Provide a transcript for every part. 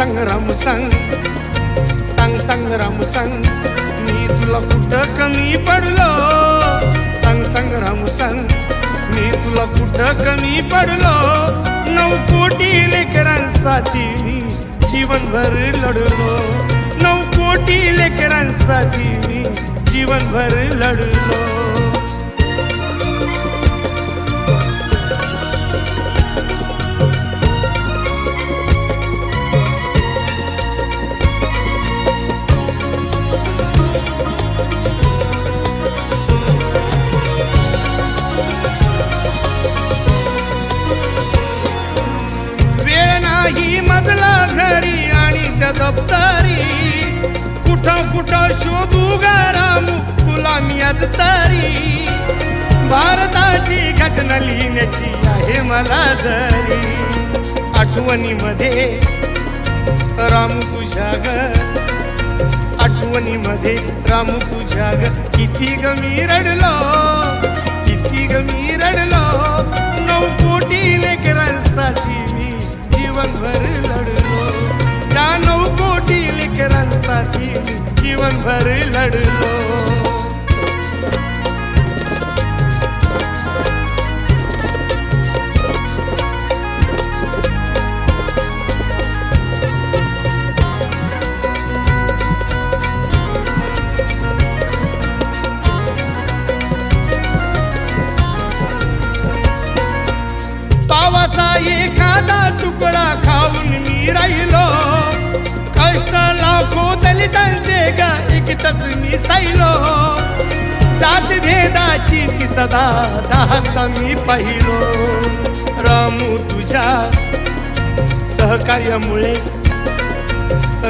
सांग राम सांग. सांग सांग राम सांग. मी तुला कुठं कमी पडलो? सांग सांग राम सांग. मी तुला कुठं कमी पडलो? नऊ कोटी लेकरांसाठी मी जीवनभर लढलो. नऊ कोटी लेकरांसाठी मी जीवनभर लढलो. नाही मजला घरी आणि त्या दप्तरी. कुठं कुठं शोधू गाराम तुला मी आज तरी. भारताची घटना लिहिण्याची आहे मला जरी. आठवणीमध्ये राम तुझ्या ग. आठवणीमध्ये राम तुझ्या ग. किती गमी रडलो किती गमी रडलो. भेदाची की सदा दाहता मी पाहिलो. रामू तुझ्या सहकार्यामुळेच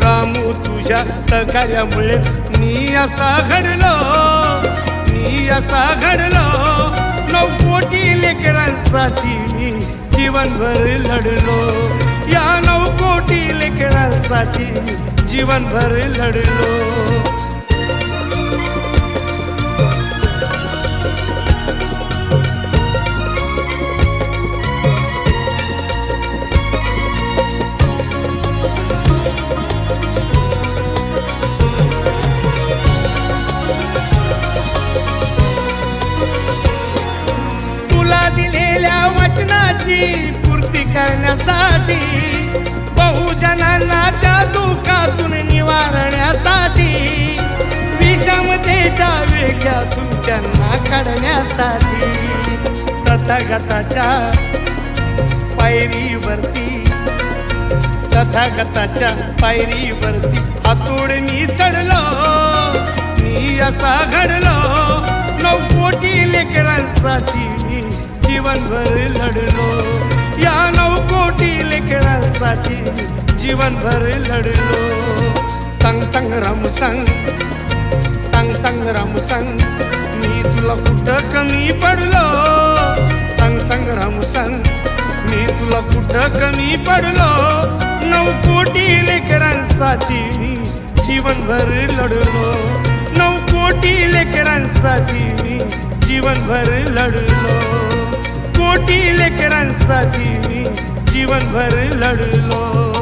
रामू तुझ्या सहकार्यामुळे मी असा घडलो. मी असा घडलो. नऊ कोटी लेकरांसाठी मी जीवनभर लढलो. या नऊ कोटी लेकरांसाठी जीवनभर लढलो. वचनाची पूर्ती करण्यासाठी बहुजनांना त्या दुःखातून निवारण्यासाठी विषमतेच्या वेग्यातून त्यांना काढण्यासाठी. तथागताच्या पायरीवरती तथागताच्या पायरीवरती हातोड मी चढलो मी असा घडलो नऊ कोटी लेकरांसाठी जीवनभर लढलो. या नऊ कोटी लेकरांसाठी जीवनभर लढलो. सांग संग राम सांग. संग संग राम संग. मी तुला कुठं कमी पडलो? सांग संग राम संग. मी तुला कुठं कमी पडलो? नऊ कोटी लेकरांसाठी मी जीवनभर लढलो. नऊ कोटी लेकरांसाठी मी जीवनभर लढलो. कोटी लेकरांसाठी मी जीवनभर लढलो